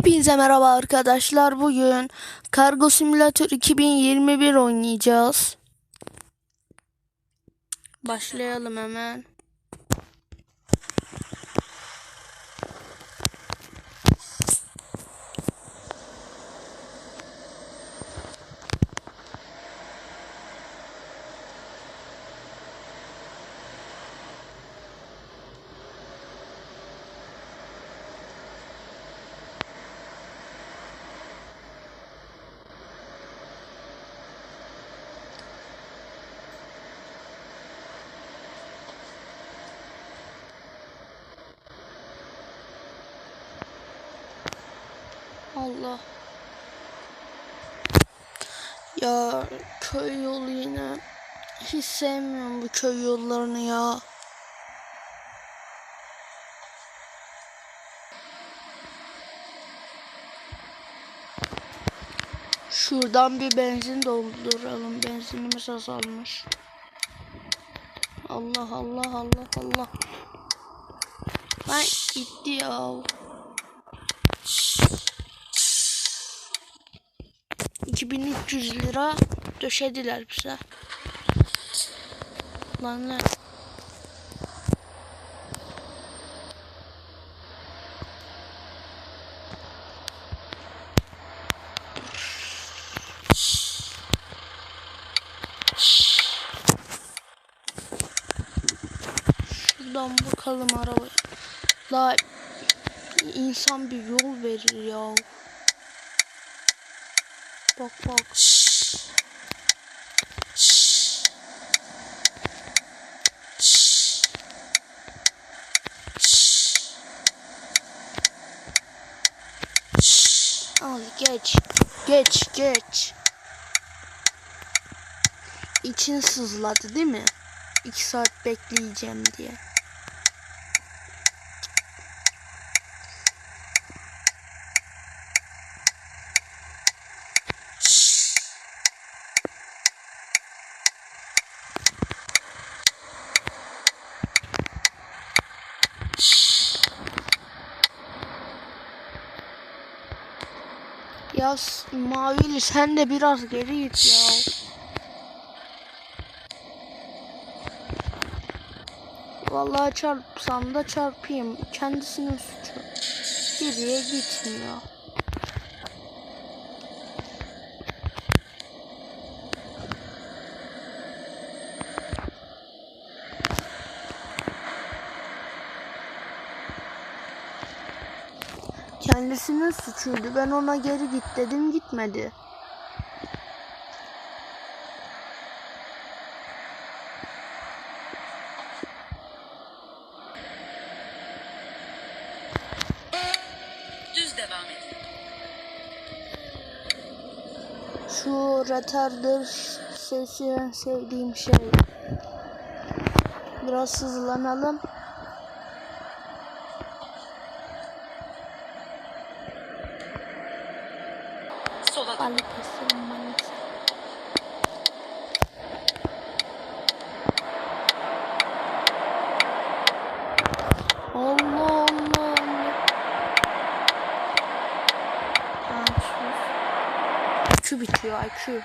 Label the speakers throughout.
Speaker 1: Hepinize merhaba arkadaşlar. Bugün Kargo Simülatör 2021 oynayacağız. Başlayalım hemen. Allah. Ya köy yolu yine. Hiç sevmiyorum bu köy yollarını ya. Şuradan bir benzin dolduralım. Benzinimiz azalmış. Allah Allah Allah Allah. Lan gitti ya. 2300 lira döşediler bize. Lan ne? Şuradan bakalım arabaya. La insan bir yol verir ya. Bak bak. Al geç. Geç geç. İçin sızladı değil mi? İki saat bekleyeceğim diye. Ya Mavili sen de biraz geri git ya. Vallahi çarpsam da çarpayım. Kendisinin suçu. Geriye gitmiyor. Kendisinin suçuydu. Ben ona geri git dedim gitmedi.
Speaker 2: Düz devam edin.
Speaker 1: Şu retarder sesi sevdiğim şey. Biraz hızlanalım.
Speaker 2: Dön.
Speaker 1: Balıkesir Manisa. Allah Allah Allah. IQ bitiyor IQ.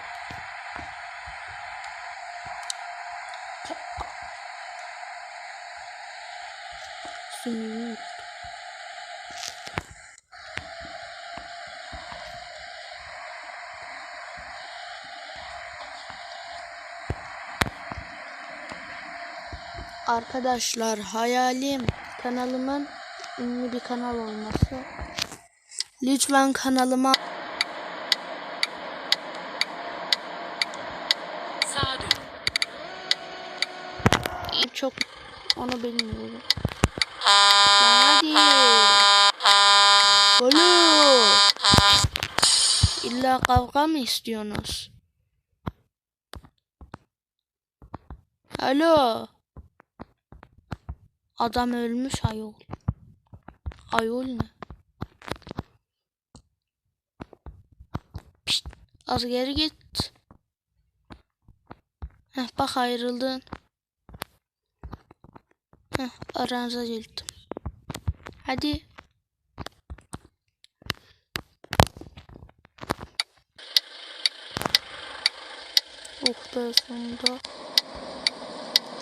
Speaker 1: Sümüğü. Arkadaşlar hayalim kanalımın ünlü bir kanal olması. Lütfen kanalıma çok onu bilmiyorum. Hadi. Oğlum. İlla kavga mı istiyorsunuz? Alo. Adam ölmüş ayol. Ayol ne? Pişt, az geri git. Heh, bak ayrıldın. Heh, aranıza geldim. Hadi. Oh be sonunda.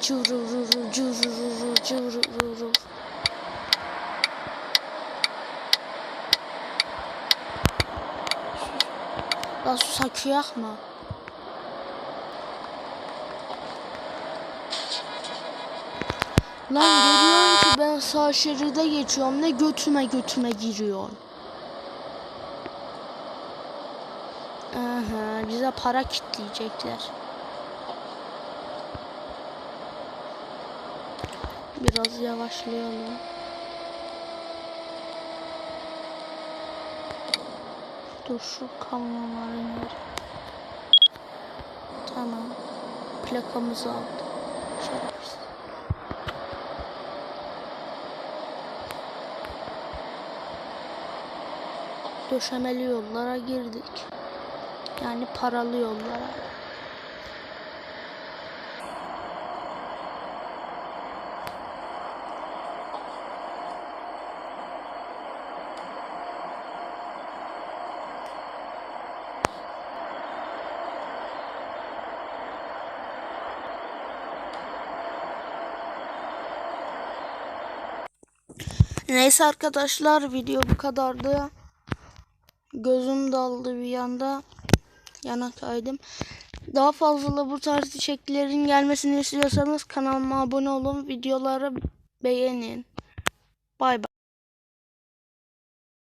Speaker 1: Cırırırır. La susakiyak mı? Lan görüyorum ki ben sağ şeride geçiyorum. Ne götüme götüme giriyorsun. Aha, bize para kitleyecekler. Biraz yavaşlayalım. Dur şu kamyonları indir. Tamam. Plakamızı aldık. Şerefsiz. Döşemeli yollara girdik. Yani paralı yollara. Neyse arkadaşlar video bu kadardı. Gözüm daldı bir anda. Yana kaydım. Daha fazla bu tarz içeriklerin gelmesini istiyorsanız kanalıma abone olun. Videoları beğenin. Bay bay.